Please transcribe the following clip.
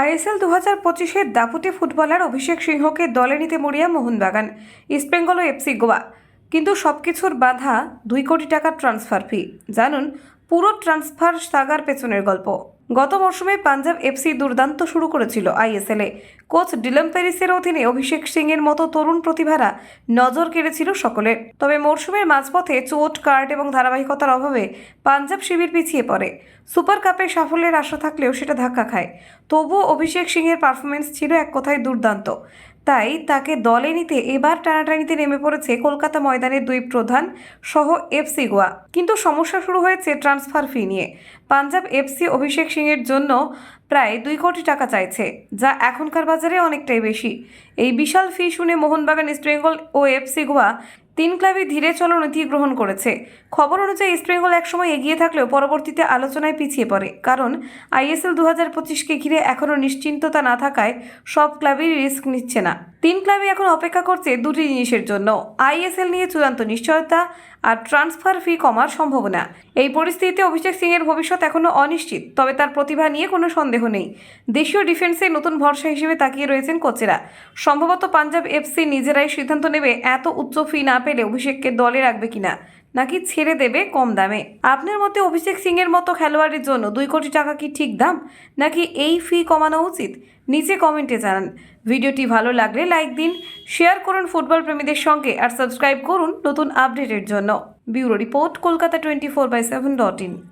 ISL দু হাজার পঁচিশের দাপুটে ফুটবলার অভিষেক সিংহকে দলে নিতে মরিয়া মোহনবাগান ইস্টবেঙ্গল ও এফসি গোয়া। কিন্তু সবকিছুর বাধা দুই কোটি টাকার ট্রান্সফার ফি। জানুন পুরো ট্রান্সফার সাগার পেছনের গল্প। গত মরশুমে পাঞ্জাব এফসি দুর্দান্ত শুরু করেছিল আইএসএলে। কোচ ডিলম প্যারিসের অধীনে অভিষেক সিংয়ের মতো তরুণ প্রতিভারা নজর কেড়েছিল সকলের। তবে মরশুমের মাঝপথে চোট, কার্ড এবং ধারাবাহিকতার অভাবে পাঞ্জাব শিবির পিছিয়ে পড়ে। সুপার কাপে সাফল্যের আশা থাকলেও সেটা ধাক্কা খায়। তবুও অভিষেক সিংয়ের পারফরমেন্স ছিল এক কথায় দুর্দান্ত। তাই তাকে দলে নিতে এবার টানাটানিতে নেমে পড়েছে কলকাতা ময়দানের দুই প্রধান সহ এফসি গোয়া। কিন্তু সমস্যা শুরু হয়েছে ট্রান্সফার ফি নিয়ে। পাঞ্জাব এফসি অভিষেক সিংয়ের জন্য প্রায় দুই কোটি টাকা চাইছে, যা এখনকার বাজারে অনেকটাই বেশি। এই বিশাল ফি শুনে মোহনবাগান ইস্টবেঙ্গল ও এফসি গোয়া তিন ক্লাবই ধীরে চলো নীতি গ্রহণ করেছে। খবর অনুযায়ী ইস্টবেঙ্গল একসময় এগিয়ে থাকলেও পরবর্তীতে আলোচনায় পিছিয়ে পড়ে, কারণ আইএসএল দু হাজার পঁচিশকে ঘিরে এখনও নিশ্চিন্ততা না থাকায় সব ক্লাবই রিস্ক নিচ্ছে না। তিন ক্লাবে এখন অপেক্ষা করছে দুটি জিনিসের জন্য। আইএসএল নিয়ে চূড়ান্ত নিশ্চয়তা আর ট্রান্সফার ফি কমার সম্ভাবনা। এই পরিস্থিতিতে অভিষেক সিংয়ের ভবিষ্যৎ এখনও অনিশ্চিত, তবে তার প্রতিভা নিয়ে কোনো সন্দেহ নেই। দেশীয় ডিফেন্সে নতুন ভরসা হিসেবে তাকিয়ে রয়েছেন কোচেরা। সম্ভবত পাঞ্জাব এফসি নিজেরাই সিদ্ধান্ত নেবে এত উচ্চ ফি না পেলে অভিষেককে দলে রাখবে কিনা। নাকি ছেড়ে দেবে কম দামে? আপনার মতে অভিষেক সিংয়ের মতো খেলোয়াড়ের জন্য দুই কোটি টাকা কি ঠিক দাম? নাকি এই ফি কমানো উচিত? নিচে কমেন্টে জানান। ভিডিওটি ভালো লাগলে লাইক দিন, শেয়ার করুন ফুটবল প্রেমীদের সঙ্গে আর সাবস্ক্রাইব করুন নতুন আপডেটের জন্য। Bureau report, Kolkata twenty four by seven dot in.